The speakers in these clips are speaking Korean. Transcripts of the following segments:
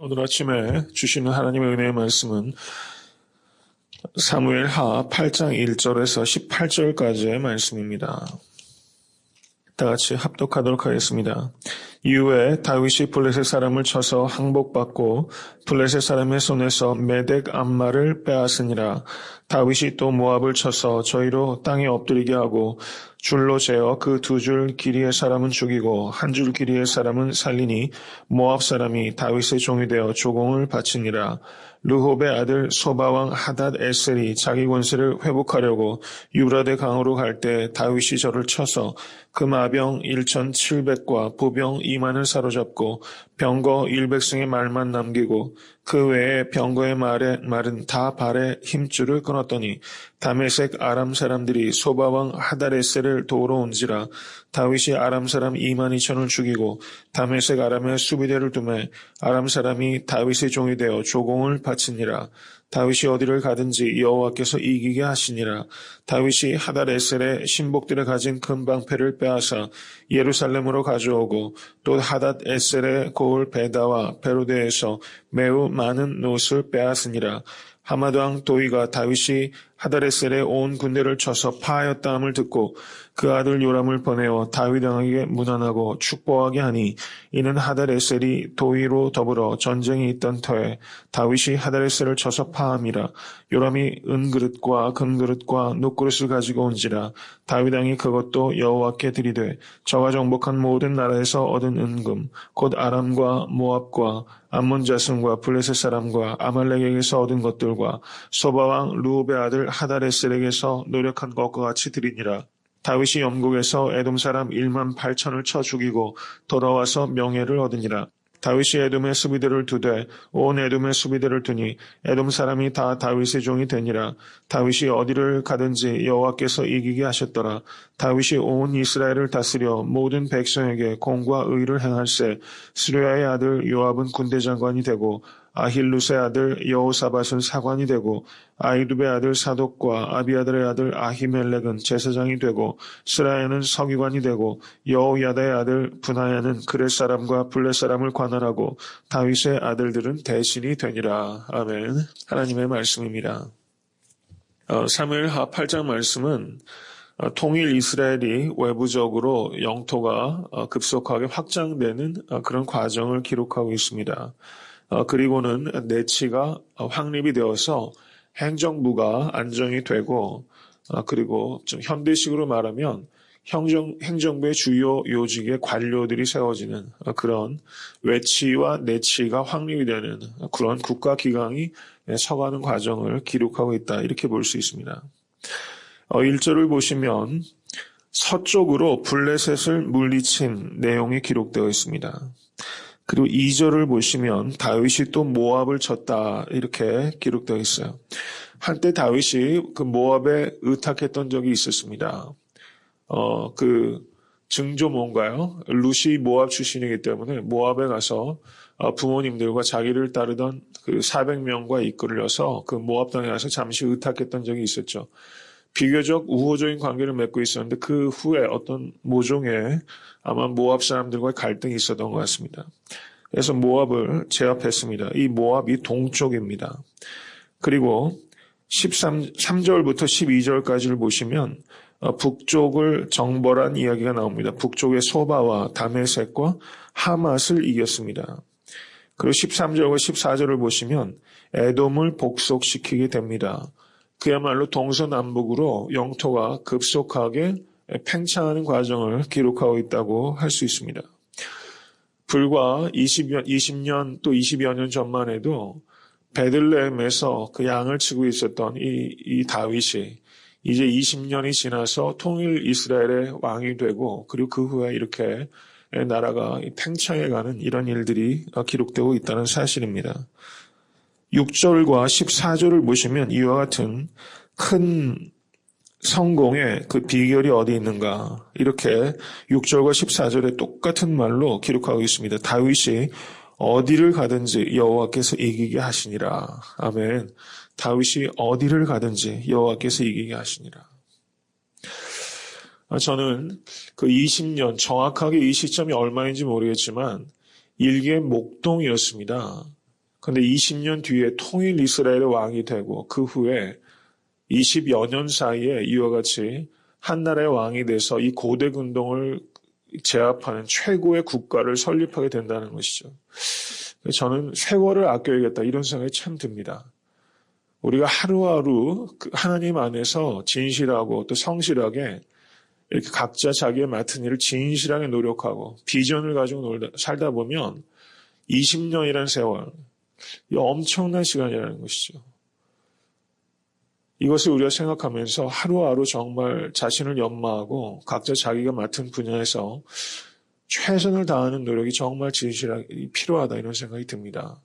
오늘 아침에 주시는 하나님의 은혜의 말씀은 사무엘 하 8장 1절에서 18절까지의 말씀입니다. 다 같이 합독하도록 하겠습니다. 이후에 다윗이 블레셋 사람을 쳐서 항복받고 블레셋 사람의 손에서 메덱 암마를 빼앗으니라. 다윗이 또 모압을 쳐서 저희로 땅에 엎드리게 하고 줄로 재어 그 두 줄 길이의 사람은 죽이고 한 줄 길이의 사람은 살리니 모압 사람이 다윗의 종이 되어 조공을 바치니라. 르홉의 아들 소바왕 하닷 에셀이 자기 권세를 회복하려고 유라데 강으로 갈 때 다윗이 저를 쳐서 그 마병 1,700과 보병 2만을 사로잡고 병거 100승의 말만 남기고 그 외에 병거의 말에, 말은 다 발에 힘줄을 끊었더니 다메색 아람 사람들이 소바왕 하다레셀을 도우러 온지라 다윗이 아람 사람 2만 2천을 죽이고 다메색 아람의 수비대를 두매 아람 사람이 다윗의 종이 되어 조공을 바치니라 다윗이 어디를 가든지 여호와께서 이기게 하시니라. 다윗이 하닷에셀의 신복들을 가진 큰 방패를 빼앗아 예루살렘으로 가져오고 또 하닷에셀의 고을 베다와 베로데에서 매우 많은 노을 빼앗으니라. 하마드왕 도이가 다윗이 하다레셀의 온 군대를 쳐서 파하였다함을 듣고 그 아들 요람을 보내어 다윗 왕에게 문안하고 축복하게 하니 이는 하다레셀이 도이로 더불어 전쟁이 있던 터에 다윗이 하다레셀을 쳐서 파함이라 요람이 은그릇과 금그릇과 녹그릇을 가지고 온지라 다윗 왕이 그것도 여호와께 드리되 저가 정복한 모든 나라에서 얻은 은금 곧 아람과 모압과 암몬 자손과 블레셋 사람과 아말렉에게서 얻은 것들과 소바왕 루옵의 아들 하다레셀에게서 노력한 것과 같이 드리니라. 다윗이 영국에서 에돔 사람 1만 8천을 쳐 죽이고 돌아와서 명예를 얻으니라. 다윗이 에돔의 수비대를 두되 온 에돔의 수비대를 두니 에돔 사람이 다 다윗의 종이 되니라. 다윗이 어디를 가든지 여호와께서 이기게 하셨더라. 다윗이 온 이스라엘을 다스려 모든 백성에게 공과 의를 행할세. 스루야의 아들 요압은 군대 장관이 되고 아힐루스의 아들 여호사밧은 사관이 되고 아이두의 아들 사독과 아비아들의 아들 아히멜렉은 제사장이 되고 스라야는 서기관이 되고 여호야다의 아들 분하야는 그렛 사람과 블렛 사람을 관할하고 다윗의 아들들은 대신이 되니라. 아멘. 하나님의 말씀입니다. 어, 사무엘하 8장 말씀은 어, 통일 이스라엘이 외부적으로 영토가 어, 급속하게 확장되는 어, 그런 과정을 기록하고 있습니다. 어, 그리고는 내치가 어, 확립이 되어서 행정부가 안정이 되고 어, 그리고 좀 현대식으로 말하면 행정, 행정부의 주요 요직의 관료들이 세워지는 어, 그런 외치와 내치가 확립이 되는 그런 국가기강이 서가는 과정을 기록하고 있다. 이렇게 볼 수 있습니다. 어, 1절을 보시면 서쪽으로 블레셋을 물리친 내용이 기록되어 있습니다. 그리고 2절을 보시면 다윗이 또 모압을 쳤다 이렇게 기록되어 있어요. 한때 다윗이 그 모압에 의탁했던 적이 있었습니다. 어, 그 증조 뭔가요? 루시 모압 출신이기 때문에 모압에 가서 어, 부모님들과 자기를 따르던 그 400명과 이끌려서 그 모압 땅에 가서 잠시 의탁했던 적이 있었죠. 비교적 우호적인 관계를 맺고 있었는데 그 후에 어떤 모종의 아마 모압 사람들과의 갈등이 있었던 것 같습니다. 그래서 모압을 제압했습니다. 이 모압이 동쪽입니다. 그리고 13, 3절부터 12절까지를 보시면 어, 북쪽을 정벌한 이야기가 나옵니다. 북쪽의 소바와 다메섹과 하맛을 이겼습니다. 그리고 13절과 14절을 보시면 에돔을 복속시키게 됩니다. 그야말로 동서남북으로 영토가 급속하게 팽창하는 과정을 기록하고 있다고 할 수 있습니다. 불과 20년, 20년 또 20여 년 전만 해도 베들레헴에서 그 양을 치고 있었던 이, 이 다윗이 이제 20년이 지나서 통일 이스라엘의 왕이 되고 그리고 그 후에 이렇게 나라가 팽창해가는 이런 일들이 기록되고 있다는 사실입니다. 6절과 14절을 보시면 이와 같은 큰 성공의 그 비결이 어디 있는가 이렇게 6절과 14절에 똑같은 말로 기록하고 있습니다. 다윗이 어디를 가든지 여호와께서 이기게 하시니라. 아멘. 다윗이 어디를 가든지 여호와께서 이기게 하시니라. 아, 저는 그 20년 정확하게 이 시점이 얼마인지 모르겠지만 일개 목동이었습니다. 근데 20년 뒤에 통일 이스라엘의 왕이 되고 그 후에 20여 년 사이에 이와 같이 한 나라의 왕이 돼서 이 고대 군동을 제압하는 최고의 국가를 설립하게 된다는 것이죠. 저는 세월을 아껴야겠다 이런 생각이 참 듭니다. 우리가 하루하루 그 하나님 안에서 진실하고 또 성실하게 이렇게 각자 자기의 맡은 일을 진실하게 노력하고 비전을 가지고 살다 보면 20년이라는 세월, 이 엄청난 시간이라는 것이죠. 이것을 우리가 생각하면서 하루하루 정말 자신을 연마하고 각자 자기가 맡은 분야에서 최선을 다하는 노력이 정말 진실하게 필요하다 이런 생각이 듭니다.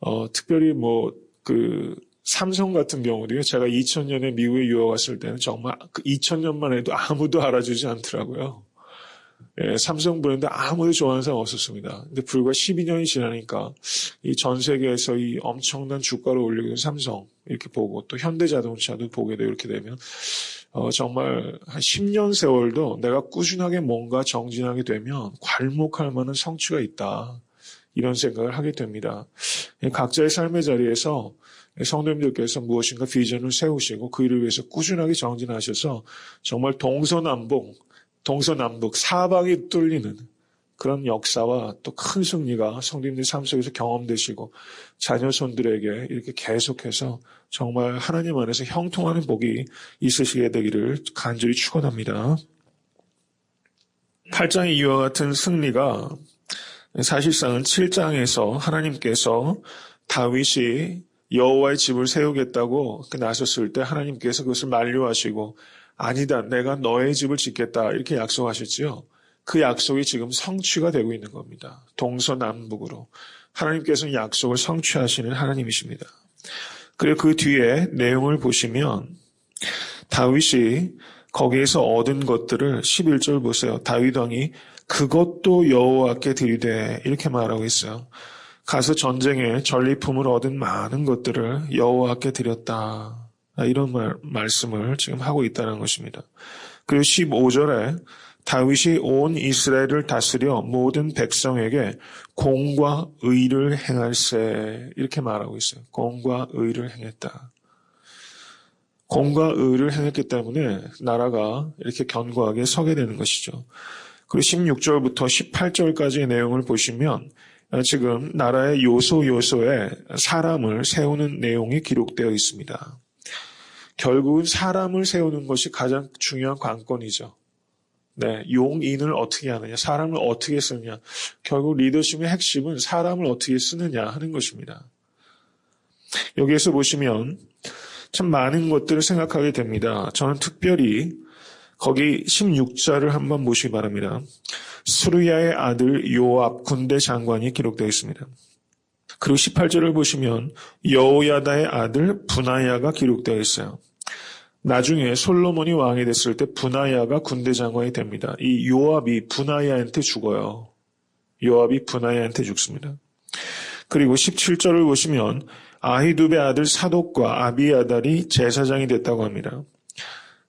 어, 특별히 뭐, 그, 삼성 같은 경우도요, 제가 2000년에 미국에 유학 왔을 때는 정말 그 2000년만 해도 아무도 알아주지 않더라고요. 예, 삼성 브랜드 아무도 좋아하는 사람 없었습니다. 근데 불과 12년이 지나니까 이 전 세계에서 이 엄청난 주가를 올리고 있는 삼성 이렇게 보고 또 현대자동차도 보게 되고 이렇게 되면 어, 정말 한 10년 세월도 내가 꾸준하게 뭔가 정진하게 되면 괄목할 만한 성취가 있다. 이런 생각을 하게 됩니다. 예, 각자의 삶의 자리에서 성도님들께서 무엇인가 비전을 세우시고 그 일을 위해서 꾸준하게 정진하셔서 정말 동서남북, 동서남북 사방이 뚫리는 그런 역사와 또 큰 승리가 성도님들 삶 속에서 경험되시고 자녀손들에게 이렇게 계속해서 정말 하나님 안에서 형통하는 복이 있으시게 되기를 간절히 축원합니다. 8장의 이와 같은 승리가 사실상은 7장에서 하나님께서 다윗이 여호와의 집을 세우겠다고 나섰을 때 하나님께서 그것을 만류하시고 아니다 내가 너의 집을 짓겠다 이렇게 약속하셨지요. 그 약속이 지금 성취가 되고 있는 겁니다. 동서남북으로 하나님께서는 약속을 성취하시는 하나님이십니다. 그리고 그 뒤에 내용을 보시면 다윗이 거기에서 얻은 것들을 11절 보세요. 다윗 왕이 그것도 여호와께 드리되 이렇게 말하고 있어요. 가서 전쟁에 전리품을 얻은 많은 것들을 여호와께 드렸다. 이런 말, 말씀을 지금 하고 있다는 것입니다. 그리고 15절에 다윗이 온 이스라엘을 다스려 모든 백성에게 공과 의를 행할세 이렇게 말하고 있어요. 공과 의를 행했다. 공과 의를 행했기 때문에 나라가 이렇게 견고하게 서게 되는 것이죠. 그리고 16절부터 18절까지의 내용을 보시면 지금 나라의 요소 요소에 사람을 세우는 내용이 기록되어 있습니다. 결국은 사람을 세우는 것이 가장 중요한 관건이죠. 네, 용인을 어떻게 하느냐, 사람을 어떻게 쓰느냐. 결국 리더십의 핵심은 사람을 어떻게 쓰느냐 하는 것입니다. 여기에서 보시면 참 많은 것들을 생각하게 됩니다. 저는 특별히 거기 16절을 한번 보시기 바랍니다. 수르야의 아들 요압 군대 장관이 기록되어 있습니다. 그리고 18절을 보시면 여호야다의 아들 분하야가 기록되어 있어요. 나중에 솔로몬이 왕이 됐을 때 분하야가 군대 장관이 됩니다. 이 요압이 분하야한테 죽어요. 요압이 분하야한테 죽습니다. 그리고 17절을 보시면 아히두베 아들 사독과 아비아달이 제사장이 됐다고 합니다.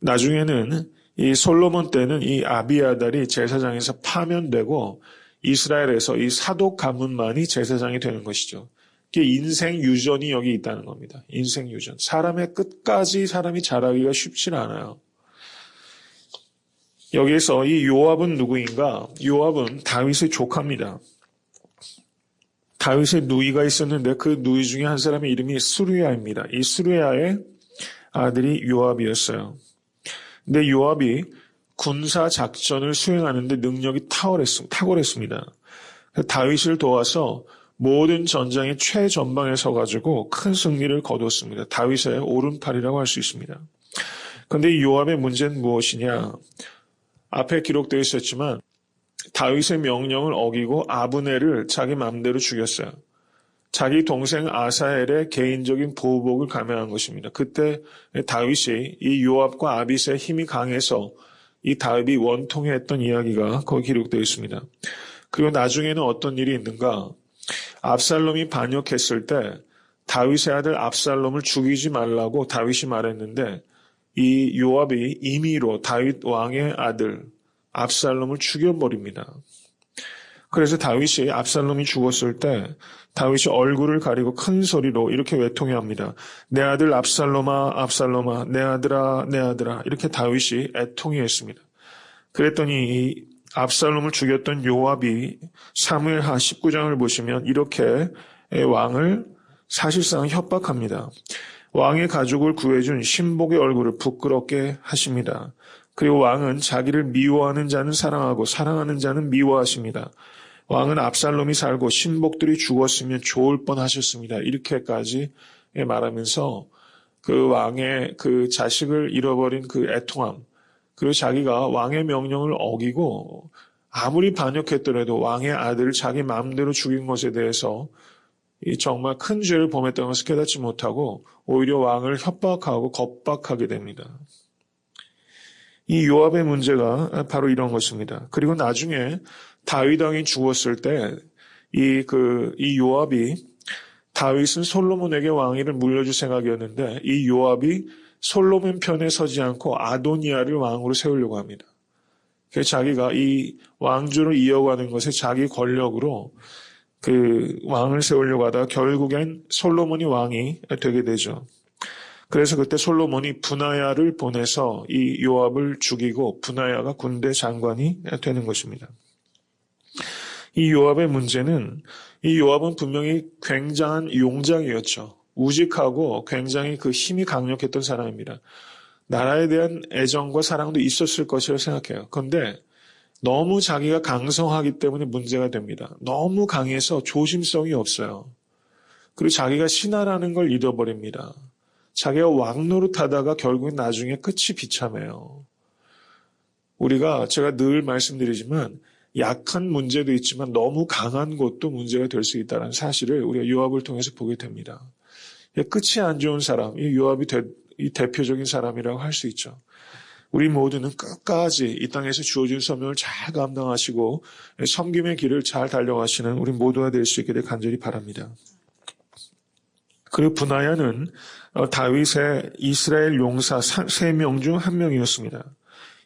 나중에는 이 솔로몬 때는 이 아비아달이 제사장에서 파면되고 이스라엘에서 이 사독 가문만이 제사장이 되는 것이죠. 인생 유전이 여기 있다는 겁니다. 인생 유전. 사람의 끝까지 사람이 자라기가 쉽지 않아요. 여기에서 이 요압은 누구인가? 요압은 다윗의 조카입니다. 다윗의 누이가 있었는데 그 누이 중에 한 사람의 이름이 수르야입니다. 이 수르야의 아들이 요압이었어요. 근데 요압이 군사 작전을 수행하는데 능력이 탁월했습니다. 다윗을 도와서 모든 전장의 최전방에 서가지고 큰 승리를 거뒀습니다. 다윗의 오른팔이라고 할 수 있습니다. 그런데 이 요압의 문제는 무엇이냐? 앞에 기록되어 있었지만 다윗의 명령을 어기고 아브네를 자기 마음대로 죽였어요. 자기 동생 아사엘의 개인적인 보복을 감행한 것입니다. 그때 다윗이 이 요압과 아비스의 힘이 강해서 이 다윗이 원통했던 이야기가 거기 기록되어 있습니다. 그리고 나중에는 어떤 일이 있는가? 압살롬이 반역했을 때 다윗의 아들 압살롬을 죽이지 말라고 다윗이 말했는데 이 요압이 임의로 다윗 왕의 아들 압살롬을 죽여버립니다. 그래서 다윗이 압살롬이 죽었을 때 다윗이 얼굴을 가리고 큰 소리로 이렇게 외통해 합니다. 내 아들 압살롬아 압살롬아 내 아들아 내 아들아 이렇게 다윗이 애통해 했습니다. 그랬더니 이 압살롬을 죽였던 요압이 사무엘하 19장을 보시면 이렇게 왕을 사실상 협박합니다. 왕의 가족을 구해준 신복의 얼굴을 부끄럽게 하십니다. 그리고 왕은 자기를 미워하는 자는 사랑하고 사랑하는 자는 미워하십니다. 왕은 압살롬이 살고 신복들이 죽었으면 좋을 뻔 하셨습니다. 이렇게까지 말하면서 그 왕의 그 자식을 잃어버린 그 애통함, 그리고 자기가 왕의 명령을 어기고 아무리 반역했더라도 왕의 아들을 자기 마음대로 죽인 것에 대해서 이 정말 큰 죄를 범했다는 것을 깨닫지 못하고 오히려 왕을 협박하고 겁박하게 됩니다. 이 요압의 문제가 바로 이런 것입니다. 그리고 나중에 다윗 왕이 죽었을 때 이 그 이 요압이 다윗은 솔로몬에게 왕위를 물려줄 생각이었는데 이 요압이 솔로몬 편에 서지 않고 아도니아를 왕으로 세우려고 합니다. 그래서 자기가 이 왕주를 이어가는 것에 자기 권력으로 그 왕을 세우려고 하다가 결국엔 솔로몬이 왕이 되게 되죠. 그래서 그때 솔로몬이 분하야를 보내서 이 요압을 죽이고 분하야가 군대 장관이 되는 것입니다. 이 요압의 문제는 이 요압은 분명히 굉장한 용장이었죠. 우직하고 굉장히 그 힘이 강력했던 사람입니다. 나라에 대한 애정과 사랑도 있었을 것이라고 생각해요. 그런데 너무 자기가 강성하기 때문에 문제가 됩니다. 너무 강해서 조심성이 없어요. 그리고 자기가 신하라는 걸 잃어버립니다. 자기가 왕 노릇 하다가 결국엔 나중에 끝이 비참해요. 우리가 제가 늘 말씀드리지만 약한 문제도 있지만 너무 강한 것도 문제가 될 수 있다는 사실을 우리가 요압을 통해서 보게 됩니다. 끝이 안 좋은 사람, 이 요압이 대, 이 대표적인 사람이라고 할 수 있죠. 우리 모두는 끝까지 이 땅에서 주어진 소명을 잘 감당하시고 섬김의 길을 잘 달려가시는 우리 모두가 될 수 있게 되 간절히 바랍니다. 그리고 분하야는 어, 다윗의 이스라엘 용사 세 명 중 한 명이었습니다.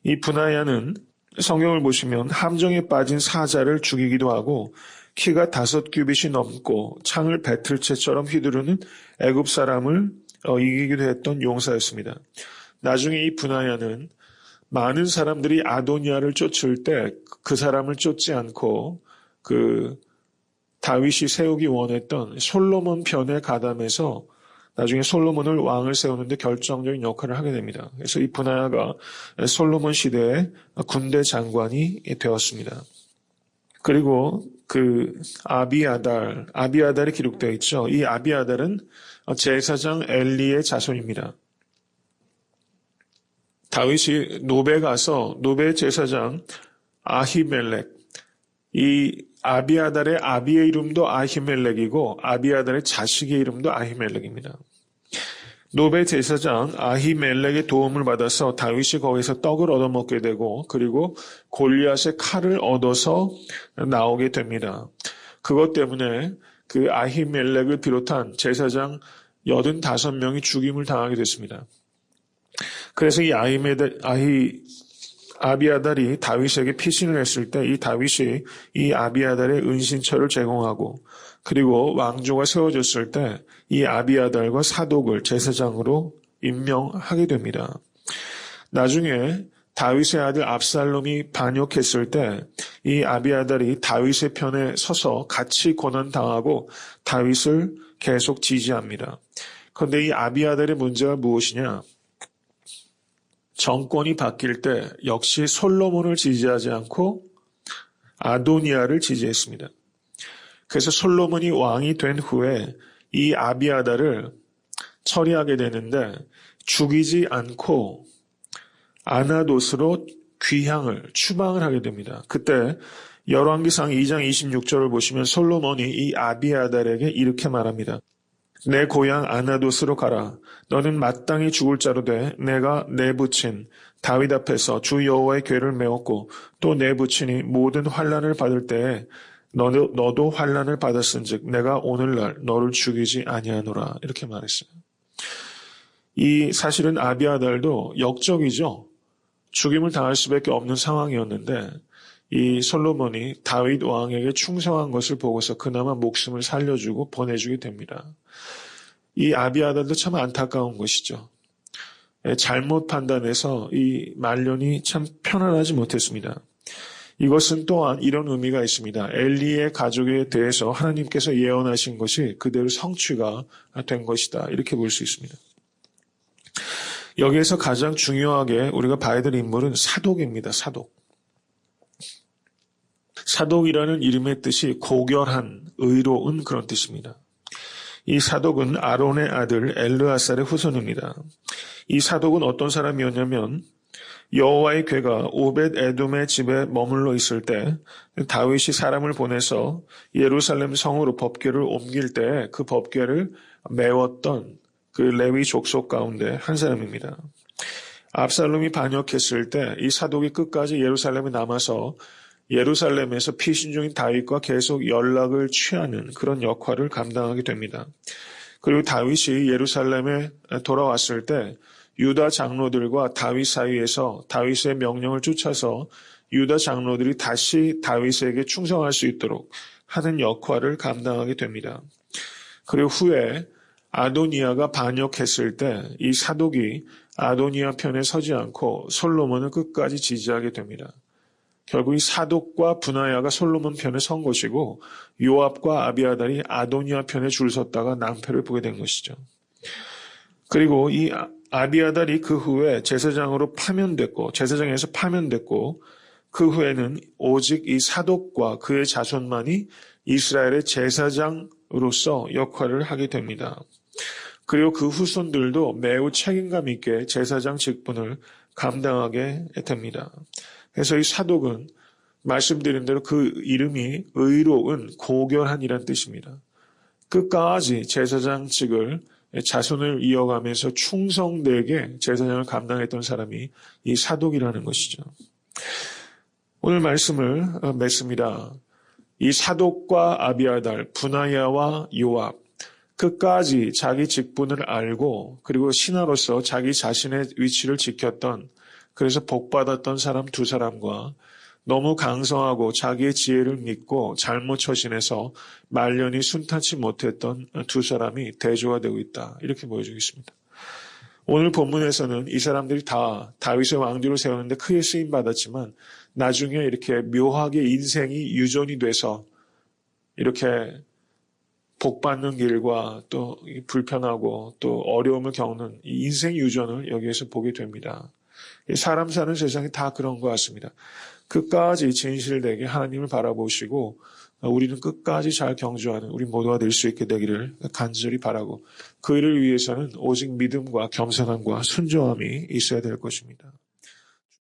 이 분하야는 성경을 보시면 함정에 빠진 사자를 죽이기도 하고 키가 다섯 규빗이 넘고 창을 배틀채처럼 휘두르는 애굽 사람을 어, 이기기도 했던 용사였습니다. 나중에 이 분하야는 많은 사람들이 아도니아를 쫓을 때 그 사람을 쫓지 않고 그 다윗이 세우기 원했던 솔로몬 편에 가담해서 나중에 솔로몬을 왕을 세우는데 결정적인 역할을 하게 됩니다. 그래서 이 분하야가 솔로몬 시대의 군대 장관이 되었습니다. 그리고 그 아비아달, 아비아달이 기록되어 있죠. 이 아비아달은 제사장 엘리의 자손입니다. 다윗이 노베 가서 노베 제사장 아히멜렉 이 아비아달의 아비의 이름도 아히멜렉이고 아비아달의 자식의 이름도 아히멜렉입니다. 노베 제사장 아히멜렉의 도움을 받아서 다윗이 거기서 떡을 얻어먹게 되고 그리고 골리앗의 칼을 얻어서 나오게 됩니다. 그것 때문에 그 아히멜렉을 비롯한 제사장 85명이 죽임을 당하게 됐습니다. 그래서 이 아히메드, 아히, 아비아달이 다윗에게 피신을 했을 때 이 다윗이 이 아비아달의 은신처를 제공하고 그리고 왕조가 세워졌을 때 이 아비아달과 사독을 제사장으로 임명하게 됩니다. 나중에 다윗의 아들 압살롬이 반역했을 때 이 아비아달이 다윗의 편에 서서 같이 고난당하고 다윗을 계속 지지합니다. 그런데 이 아비아달의 문제가 무엇이냐? 정권이 바뀔 때 역시 솔로몬을 지지하지 않고 아도니아를 지지했습니다. 그래서 솔로몬이 왕이 된 후에 이 아비아다를 처리하게 되는데 죽이지 않고 아나도스로 귀향을 추방을 하게 됩니다. 그때 열왕기상 2장 26절을 보시면 솔로몬이 이 아비아달에게 이렇게 말합니다. 내 고향 아나도스로 가라. 너는 마땅히 죽을 자로 돼 내가 내 부친 다윗 앞에서 주 여호와의 괴를 메웠고 또 내 부친이 모든 환란을 받을 때에 너도, 너도 환란을 받았은즉 내가 오늘날 너를 죽이지 아니하노라 이렇게 말했어요. 이 사실은 아비아달도 역적이죠. 죽임을 당할 수밖에 없는 상황이었는데 이 솔로몬이 다윗 왕에게 충성한 것을 보고서 그나마 목숨을 살려주고 보내주게 됩니다. 이 아비아달도 참 안타까운 것이죠. 예, 잘못 판단해서 이 말년이 참 편안하지 못했습니다. 이것은 또한 이런 의미가 있습니다. 엘리의 가족에 대해서 하나님께서 예언하신 것이 그대로 성취가 된 것이다. 이렇게 볼 수 있습니다. 여기에서 가장 중요하게 우리가 봐야 될 인물은 사독입니다. 사독. 사독이라는 이름의 뜻이 고결한, 의로운 그런 뜻입니다. 이 사독은 아론의 아들 엘르아살의 후손입니다. 이 사독은 어떤 사람이었냐면 여호와의 괴가 오벳 에돔의 집에 머물러 있을 때 다윗이 사람을 보내서 예루살렘 성으로 법궤를 옮길 때 그 법궤를 메웠던 그 레위 족속 가운데 한 사람입니다. 압살롬이 반역했을 때 이 사독이 끝까지 예루살렘에 남아서 예루살렘에서 피신 중인 다윗과 계속 연락을 취하는 그런 역할을 감당하게 됩니다. 그리고 다윗이 예루살렘에 돌아왔을 때 유다 장로들과 다윗 사이에서 다윗의 명령을 쫓아서 유다 장로들이 다시 다윗에게 충성할 수 있도록 하는 역할을 감당하게 됩니다. 그리고 후에 아도니아가 반역했을 때 이 사독이 아도니아 편에 서지 않고 솔로몬을 끝까지 지지하게 됩니다. 결국 이 사독과 분하야가 솔로몬 편에 선 것이고 요압과 아비아달이 아도니아 편에 줄 섰다가 낭패를 보게 된 것이죠. 그리고 이 아비아달이 그 후에 제사장으로 파면됐고 제사장에서 파면됐고 그 후에는 오직 이 사독과 그의 자손만이 이스라엘의 제사장으로서 역할을 하게 됩니다. 그리고 그 후손들도 매우 책임감 있게 제사장 직분을 감당하게 됩니다. 그래서 이 사독은 말씀드린 대로 그 이름이 의로운 고결한이란 뜻입니다. 끝까지 제사장직을 자손을 이어가면서 충성되게 제사장을 감당했던 사람이 이 사독이라는 것이죠. 오늘 말씀을 맺습니다. 이 사독과 아비아달, 분하야와 요압, 끝까지 자기 직분을 알고 그리고 신하로서 자기 자신의 위치를 지켰던 그래서 복받았던 사람 두 사람과 너무 강성하고 자기의 지혜를 믿고 잘못 처신해서 말년이 순탄치 못했던 두 사람이 대조가 되고 있다. 이렇게 보여주겠습니다. 오늘 본문에서는 이 사람들이 다 다윗의 왕조를 세우는데 크게 쓰임 받았지만 나중에 이렇게 묘하게 인생이 유전이 돼서 이렇게 복받는 길과 또 불편하고 또 어려움을 겪는 이 인생 유전을 여기에서 보게 됩니다. 사람 사는 세상이 다 그런 것 같습니다. 끝까지 진실되게 하나님을 바라보시고 우리는 끝까지 잘 경주하는 우리 모두가 될 수 있게 되기를 간절히 바라고 그 일을 위해서는 오직 믿음과 겸손함과 순종함이 있어야 될 것입니다.